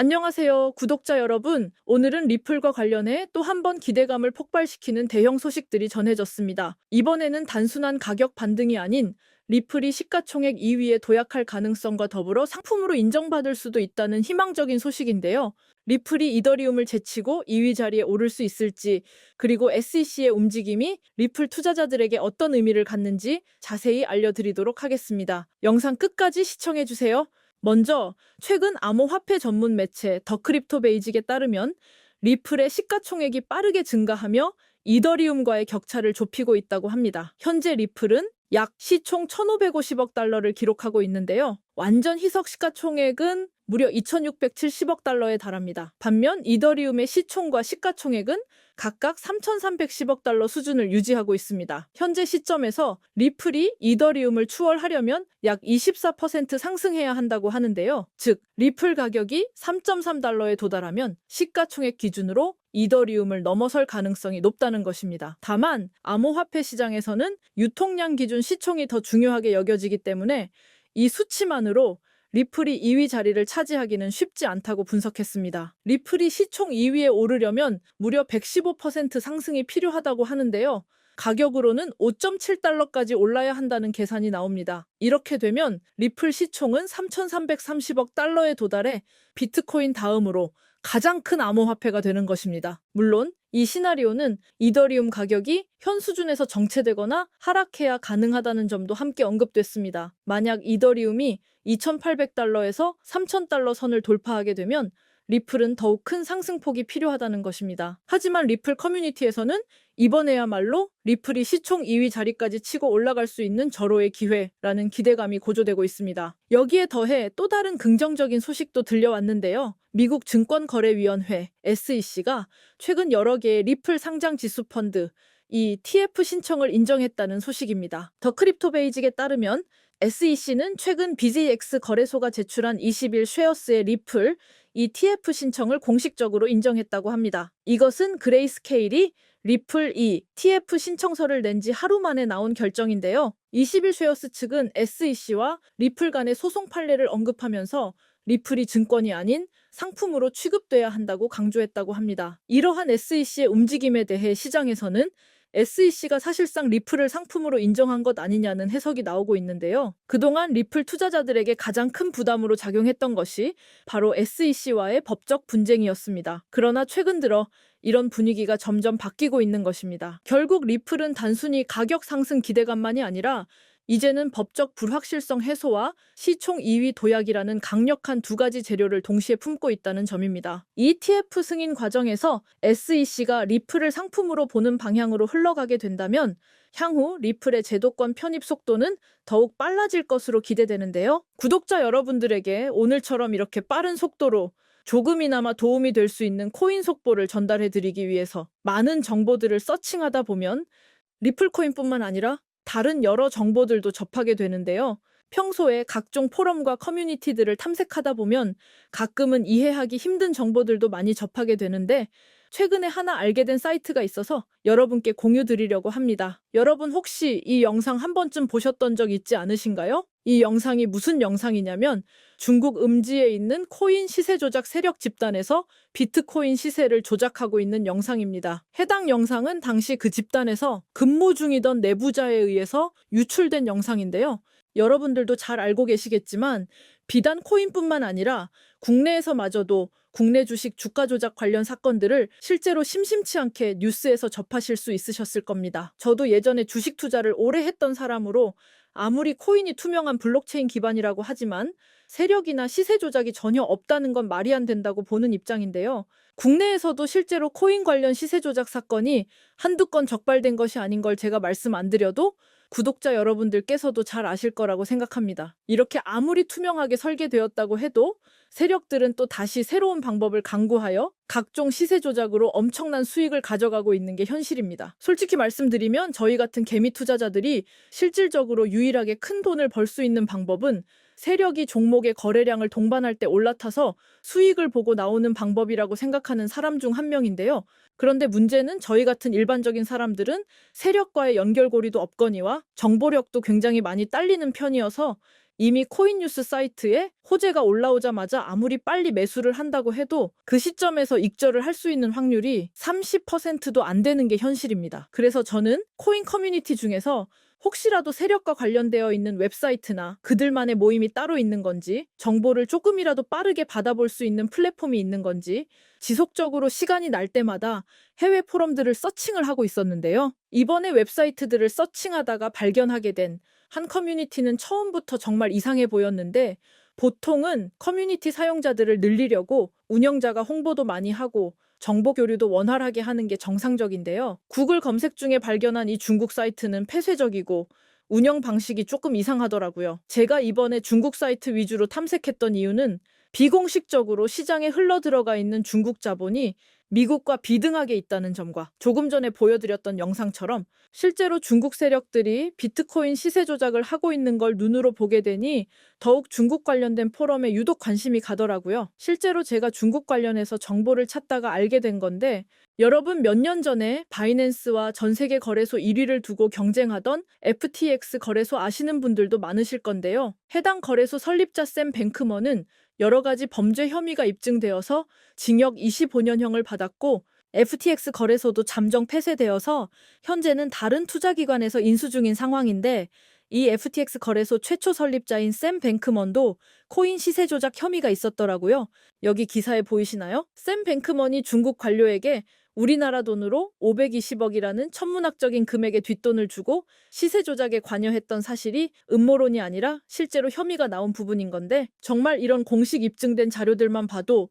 안녕하세요, 구독자 여러분. 오늘은 리플과 관련해 또 한 번 기대감을 폭발시키는 대형 소식들이 전해졌습니다. 이번에는 단순한 가격 반등이 아닌 리플이 시가총액 2위에 도약할 가능성과 더불어 상품으로 인정받을 수도 있다는 희망적인 소식인데요. 리플이 이더리움을 제치고 2위 자리에 오를 수 있을지, 그리고 SEC의 움직임이 리플 투자자들에게 어떤 의미를 갖는지 자세히 알려드리도록 하겠습니다. 영상 끝까지 시청해주세요. 먼저 최근 암호화폐 전문 매체 더 크립토 베이직에 따르면 리플의 시가총액이 빠르게 증가하며 이더리움과의 격차를 좁히고 있다고 합니다. 현재 리플은 약 시총 1,550억 달러를 기록하고 있는데요. 완전 희석 시가총액은 무려 2,670억 달러에 달합니다. 반면 이더리움의 시총과 시가총액은 각각 3,310억 달러 수준을 유지하고 있습니다. 현재 시점에서 리플이 이더리움을 추월하려면 약 24% 상승해야 한다고 하는데요. 즉, 리플 가격이 3.3달러에 도달하면 시가총액 기준으로 이더리움을 넘어설 가능성이 높다는 것입니다. 다만 암호화폐 시장에서는 유통량 기준 시총이 더 중요하게 여겨지기 때문에 이 수치만으로 리플이 2위 자리를 차지하기는 쉽지 않다고 분석했습니다. 리플이 시총 2위에 오르려면 무려 115% 상승이 필요하다고 하는데요. 가격으로는 5.7달러까지 올라야 한다는 계산이 나옵니다. 이렇게 되면 리플 시총은 3,330억 달러에 도달해 비트코인 다음으로 가장 큰 암호화폐가 되는 것입니다. 물론 이 시나리오는 이더리움 가격이 현 수준에서 정체되거나 하락해야 가능하다는 점도 함께 언급됐습니다. 만약 이더리움이 2,800달러에서 3,000달러 선을 돌파하게 되면 리플은 더욱 큰 상승폭이 필요하다는 것입니다. 하지만 리플 커뮤니티에서는 이번에야말로 리플이 시총 2위 자리까지 치고 올라갈 수 있는 절호의 기회라는 기대감이 고조되고 있습니다. 여기에 더해 또 다른 긍정적인 소식도 들려왔는데요. 미국 증권거래위원회 SEC가 최근 여러 개의 리플 상장 지수 펀드 이 TF 신청을 인정했다는 소식입니다. 더 크립토 베이직에 따르면 SEC는 최근 BZX 거래소가 제출한 20일 쉐어스의 리플 이 TF 신청을 공식적으로 인정했다고 합니다. 이것은 그레이스케일이 리플 2 TF 신청서를 낸 지 하루 만에 나온 결정인데요. 20일 쉐어스 측은 SEC와 리플 간의 소송 판례를 언급하면서 리플이 증권이 아닌 상품으로 취급돼야 한다고 강조했다고 합니다. 이러한 SEC의 움직임에 대해 시장에서는 SEC가 사실상 리플을 상품으로 인정한 것 아니냐는 해석이 나오고 있는데요. 그동안 리플 투자자들에게 가장 큰 부담으로 작용했던 것이 바로 SEC와의 법적 분쟁이었습니다. 그러나 최근 들어 이런 분위기가 점점 바뀌고 있는 것입니다. 결국 리플은 단순히 가격 상승 기대감만이 아니라 이제는 법적 불확실성 해소와 시총 2위 도약이라는 강력한 두 가지 재료를 동시에 품고 있다는 점입니다. ETF 승인 과정에서 SEC가 리플을 상품으로 보는 방향으로 흘러가게 된다면 향후 리플의 제도권 편입 속도는 더욱 빨라질 것으로 기대되는데요. 구독자 여러분들에게 오늘처럼 이렇게 빠른 속도로 조금이나마 도움이 될 수 있는 코인 속보를 전달해 드리기 위해서 많은 정보들을 서칭하다 보면 리플 코인뿐만 아니라 다른 여러 정보들도 접하게 되는데요. 평소에 각종 포럼과 커뮤니티들을 탐색하다 보면 가끔은 이해하기 힘든 정보들도 많이 접하게 되는데 최근에 하나 알게 된 사이트가 있어서 여러분께 공유 드리려고 합니다. 여러분 혹시 이 영상 한 번쯤 보셨던 적 있지 않으신가요? 이 영상이 무슨 영상이냐면 중국 음지에 있는 코인 시세 조작 세력 집단에서 비트코인 시세를 조작하고 있는 영상입니다. 해당 영상은 당시 그 집단에서 근무 중이던 내부자에 의해서 유출된 영상인데요. 여러분들도 잘 알고 계시겠지만 비단 코인뿐만 아니라 국내에서마저도 국내 주식 주가 조작 관련 사건들을 실제로 심심치 않게 뉴스에서 접하실 수 있으셨을 겁니다. 저도 예전에 주식 투자를 오래 했던 사람으로 아무리 코인이 투명한 블록체인 기반이라고 하지만 세력이나 시세 조작이 전혀 없다는 건 말이 안 된다고 보는 입장인데요. 국내에서도 실제로 코인 관련 시세 조작 사건이 한두 건 적발된 것이 아닌 걸 제가 말씀 안 드려도 구독자 여러분들께서도 잘 아실 거라고 생각합니다. 이렇게 아무리 투명하게 설계되었다고 해도 세력들은 또 다시 새로운 방법을 강구하여 각종 시세 조작으로 엄청난 수익을 가져가고 있는 게 현실입니다. 솔직히 말씀드리면 저희 같은 개미 투자자들이 실질적으로 유일하게 큰 돈을 벌 수 있는 방법은 세력이 종목의 거래량을 동반할 때 올라타서 수익을 보고 나오는 방법이라고 생각하는 사람 중 한 명인데요. 그런데 문제는 저희 같은 일반적인 사람들은 세력과의 연결고리도 없거니와 정보력도 굉장히 많이 딸리는 편이어서 이미 코인뉴스 사이트에 호재가 올라오자마자 아무리 빨리 매수를 한다고 해도 그 시점에서 익절을 할 수 있는 확률이 30%도 안 되는 게 현실입니다. 그래서 저는 코인 커뮤니티 중에서 혹시라도 세력과 관련되어 있는 웹사이트나 그들만의 모임이 따로 있는 건지, 정보를 조금이라도 빠르게 받아볼 수 있는 플랫폼이 있는 건지, 지속적으로 시간이 날 때마다 해외 포럼들을 서칭을 하고 있었는데요. 이번에 웹사이트들을 서칭하다가 발견하게 된 한 커뮤니티는 처음부터 정말 이상해 보였는데, 보통은 커뮤니티 사용자들을 늘리려고 운영자가 홍보도 많이 하고 정보 교류도 원활하게 하는 게 정상적인데요. 구글 검색 중에 발견한 이 중국 사이트는 폐쇄적이고 운영 방식이 조금 이상하더라고요. 제가 이번에 중국 사이트 위주로 탐색했던 이유는 비공식적으로 시장에 흘러 들어가 있는 중국 자본이 미국과 비등하게 있다는 점과 조금 전에 보여드렸던 영상처럼 실제로 중국 세력들이 비트코인 시세 조작을 하고 있는 걸 눈으로 보게 되니 더욱 중국 관련된 포럼에 유독 관심이 가더라고요. 실제로 제가 중국 관련해서 정보를 찾다가 알게 된 건데 여러분 몇 년 전에 바이낸스와 전 세계 거래소 1위를 두고 경쟁하던 FTX 거래소 아시는 분들도 많으실 건데요. 해당 거래소 설립자 샘 뱅크먼은 여러 가지 범죄 혐의가 입증되어서 징역 25년형을 받았고 FTX 거래소도 잠정 폐쇄되어서 현재는 다른 투자기관에서 인수 중인 상황인데 이 FTX 거래소 최초 설립자인 샘 뱅크먼도 코인 시세 조작 혐의가 있었더라고요. 여기 기사에 보이시나요? 샘 뱅크먼이 중국 관료에게 우리나라 돈으로 520억이라는 천문학적인 금액의 뒷돈을 주고 시세 조작에 관여했던 사실이 음모론이 아니라 실제로 혐의가 나온 부분인 건데 정말 이런 공식 입증된 자료들만 봐도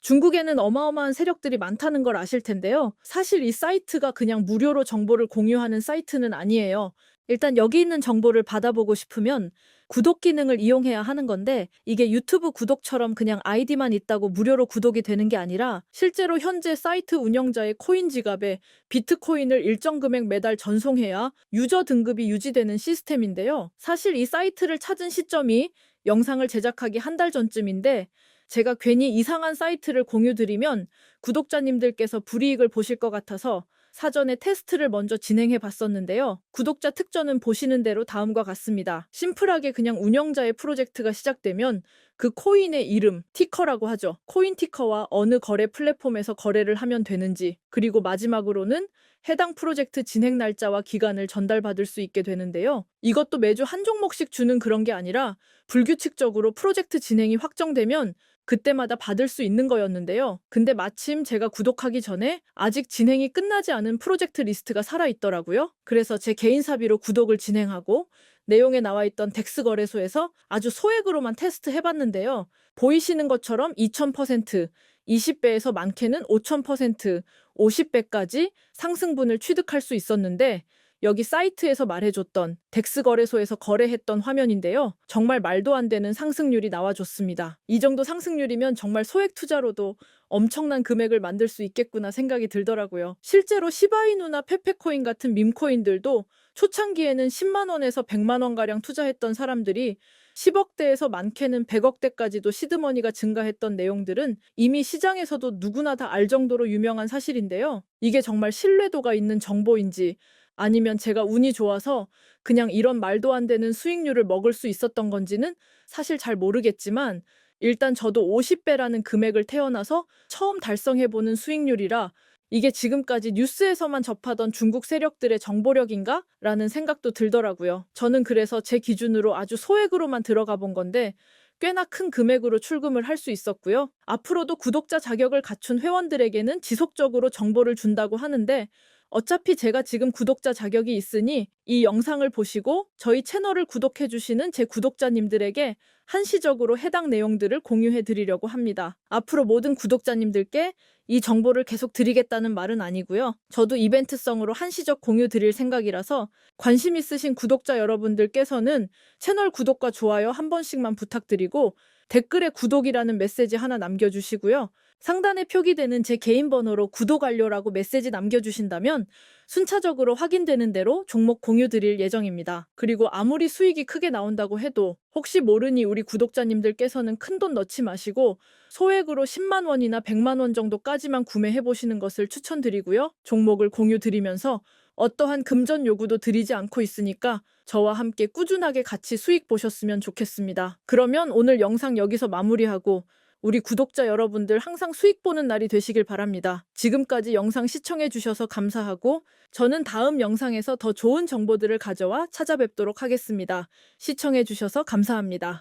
중국에는 어마어마한 세력들이 많다는 걸 아실 텐데요. 사실 이 사이트가 그냥 무료로 정보를 공유하는 사이트는 아니에요. 일단 여기 있는 정보를 받아보고 싶으면 구독 기능을 이용해야 하는 건데 이게 유튜브 구독처럼 그냥 아이디만 있다고 무료로 구독이 되는 게 아니라 실제로 현재 사이트 운영자의 코인 지갑에 비트코인을 일정 금액 매달 전송해야 유저 등급이 유지되는 시스템인데요. 사실 이 사이트를 찾은 시점이 영상을 제작하기 한 달 전쯤인데 제가 괜히 이상한 사이트를 공유드리면 구독자님들께서 불이익을 보실 것 같아서 사전에 테스트를 먼저 진행해 봤었는데요. 구독자 특전은 보시는 대로 다음과 같습니다. 심플하게 그냥 운영자의 프로젝트가 시작되면 그 코인의 이름, 티커라고 하죠. 코인 티커와 어느 거래 플랫폼에서 거래를 하면 되는지, 그리고 마지막으로는 해당 프로젝트 진행 날짜와 기간을 전달받을 수 있게 되는데요. 이것도 매주 한 종목씩 주는 그런 게 아니라 불규칙적으로 프로젝트 진행이 확정되면 그때마다 받을 수 있는 거였는데요. 근데 마침 제가 구독하기 전에 아직 진행이 끝나지 않은 프로젝트 리스트가 살아있더라고요. 그래서 제 개인 사비로 구독을 진행하고 내용에 나와 있던 덱스 거래소에서 아주 소액으로만 테스트 해봤는데요. 보이시는 것처럼 2000%, 20배에서 많게는 5000%, 50배까지 상승분을 취득할 수 있었는데 여기 사이트에서 말해줬던 덱스 거래소에서 거래했던 화면인데요. 정말 말도 안 되는 상승률이 나와줬습니다. 이 정도 상승률이면 정말 소액 투자로도 엄청난 금액을 만들 수 있겠구나 생각이 들더라고요. 실제로 시바이누나 페페코인 같은 밈코인들도 초창기에는 10만 원에서 100만 원가량 투자했던 사람들이 10억대에서 많게는 100억대까지도 시드머니가 증가했던 내용들은 이미 시장에서도 누구나 다 알 정도로 유명한 사실인데요. 이게 정말 신뢰도가 있는 정보인지 아니면 제가 운이 좋아서 그냥 이런 말도 안 되는 수익률을 먹을 수 있었던 건지는 사실 잘 모르겠지만 일단 저도 50배라는 금액을 태어나서 처음 달성해보는 수익률이라 이게 지금까지 뉴스에서만 접하던 중국 세력들의 정보력인가? 라는 생각도 들더라고요. 저는 그래서 제 기준으로 아주 소액으로만 들어가 본 건데 꽤나 큰 금액으로 출금을 할 수 있었고요. 앞으로도 구독자 자격을 갖춘 회원들에게는 지속적으로 정보를 준다고 하는데 어차피 제가 지금 구독자 자격이 있으니 이 영상을 보시고 저희 채널을 구독해 주시는 제 구독자님들에게 한시적으로 해당 내용들을 공유해 드리려고 합니다. 앞으로 모든 구독자님들께 이 정보를 계속 드리겠다는 말은 아니고요. 저도 이벤트성으로 한시적 공유 드릴 생각이라서 관심 있으신 구독자 여러분들께서는 채널 구독과 좋아요 한 번씩만 부탁드리고 댓글에 구독이라는 메시지 하나 남겨주시고요. 상단에 표기되는 제 개인 번호로 구독 완료라고 메시지 남겨주신다면 순차적으로 확인되는 대로 종목 공유 드릴 예정입니다. 그리고 아무리 수익이 크게 나온다고 해도 혹시 모르니 우리 구독자님들께서는 큰 돈 넣지 마시고 소액으로 10만 원이나 100만 원 정도까지만 구매해 보시는 것을 추천드리고요. 종목을 공유 드리면서 어떠한 금전 요구도 드리지 않고 있으니까 저와 함께 꾸준하게 같이 수익 보셨으면 좋겠습니다. 그러면 오늘 영상 여기서 마무리하고 우리 구독자 여러분들 항상 수익 보는 날이 되시길 바랍니다. 지금까지 영상 시청해 주셔서 감사하고 저는 다음 영상에서 더 좋은 정보들을 가져와 찾아뵙도록 하겠습니다. 시청해 주셔서 감사합니다.